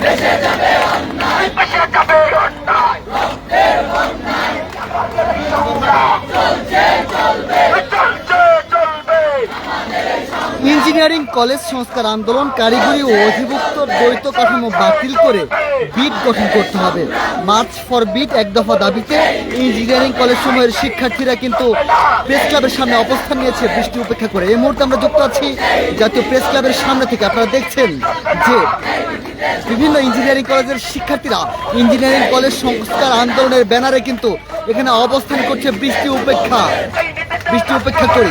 Deixa eu engineering college সংস্কার আন্দোলন কারিগরি ও অধিভুক্ত দ্বৈত কাঠামো বাতিল করে বিট গঠন করতে হবে। মার্চ ফর বিট এক দফা দাবিতে ইঞ্জিনিয়ারিং কলেজ সময়ের শিক্ষার্থীরা কিন্তু প্রেস ক্লাবের সামনে অবস্থান নিয়েছে, বৃষ্টি উপেক্ষা করে। এই মুহূর্তে আমরা যুক্ত আছি জাতীয় প্রেস ক্লাবের সামনে থেকে। আপনারা দেখছেন যে বিভিন্ন ইঞ্জিনিয়ারিং কলেজের শিক্ষার্থীরা ইঞ্জিনিয়ারিং কলেজ সংস্কার আন্দোলনের ব্যানারে কিন্তু এখানে অবস্থান করছে বৃষ্টি উপেক্ষা। বৃষ্টি উপেক্ষা করে।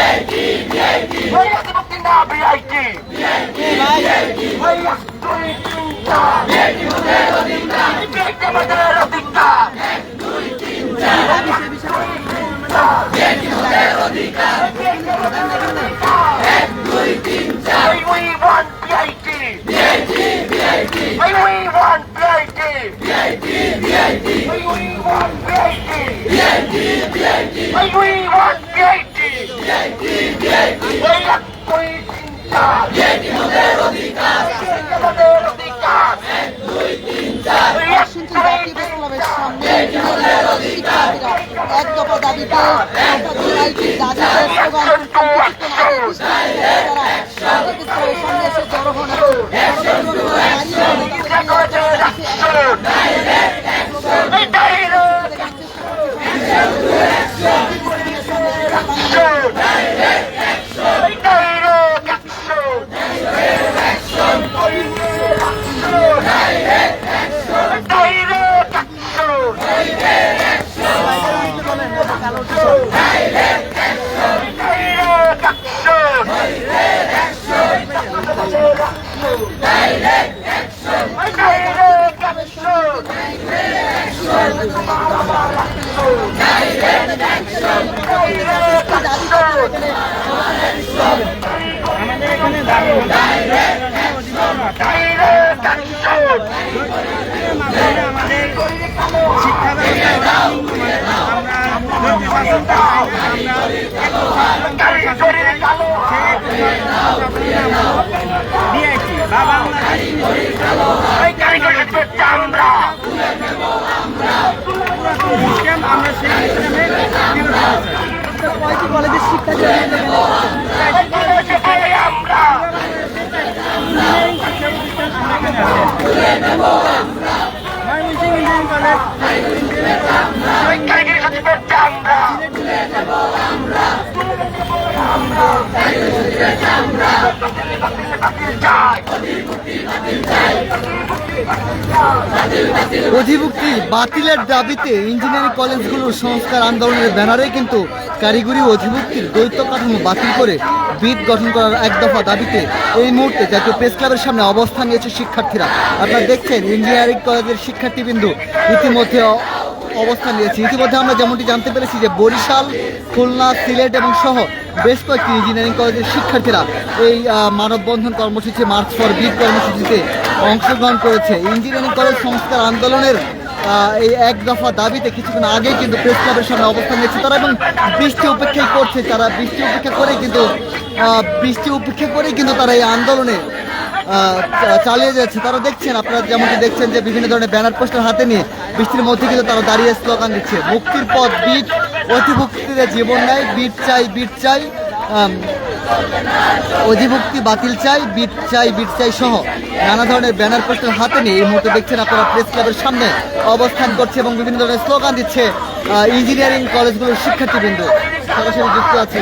We want VIP! VIP! We want VIP! এক দফা দাবিতে সামনে এসে জড়ো হন Hey, direct action! Hey, direct action! Direct action! Direct action! Direct action! এই কারিগরি করতে আমরা কয়টি কলেজের শিক্ষার্থী এই কারিগরি অধিভুক্তি বাতিলের দাবিতে ইঞ্জিনিয়ারিং কলেজগুলোর সংস্কার আন্দোলনের ব্যানারে কিন্তু কারিগরি অধিভুক্তির দ্বৈত কাঠামো বাতিল করে বিদ গঠন করার এক দফা দাবিতে এই মুহূর্তে জাতীয় প্রেস ক্লাবের সামনে অবস্থান নিয়েছে শিক্ষার্থীরা। আপনারা দেখছেন ইঞ্জিনিয়ারিং কলেজের শিক্ষার্থীবৃন্দ ইতিমধ্যে অবস্থান নিয়েছে। ইতিমধ্যে আমরা যেমনটি জানতে পেরেছি যে বরিশাল, খুলনা, সিলেট এবং সহ বেশ কয়েকটি ইঞ্জিনিয়ারিং কলেজের শিক্ষার্থীরা এই মানববন্ধন কর্মসূচি মার্চ ফর বিট কর্মসূচিতে অংশগ্রহণ করেছে। ইঞ্জিনিয়ারিং কলেজ সংস্কার আন্দোলনের এই এক দফা দাবিতে কিছুক্ষণ আগেই কিন্তু প্রেস ক্লাবের সামনে অবস্থান নিয়েছে তারা এবং বৃষ্টি উপেক্ষাই করছে তারা। বৃষ্টি উপেক্ষা করে কিন্তু বৃষ্টি উপেক্ষা করেই কিন্তু তারা এই আন্দোলনে চালিয়ে যাচ্ছে। তারা দেখছেন, আপনারা যেমনটি দেখছেন যে বিভিন্ন ধরনের ব্যানার পোস্টার হাতে নিয়ে বৃষ্টির মধ্যে কিন্তু তারা দাঁড়িয়ে স্লোগান দিচ্ছে। মুক্তির পথ বিট অতিভুক্তিতে জীবন নেয় বিট চাই বিট চাই অধিভুক্তি বাতিল চাই বিট চাই বিট চাই সহ নানা ধরনের ব্যানার পোস্টার হাতে নিয়ে এই মুহূর্তে দেখছেন আপনারা প্রেস ক্লাবের সামনে অবস্থান করছে এবং বিভিন্ন ধরনের স্লোগান দিচ্ছে ইঞ্জিনিয়ারিং কলেজগুলোর শিক্ষার্থীবৃন্দ। সরাসরি যুক্ত আছে।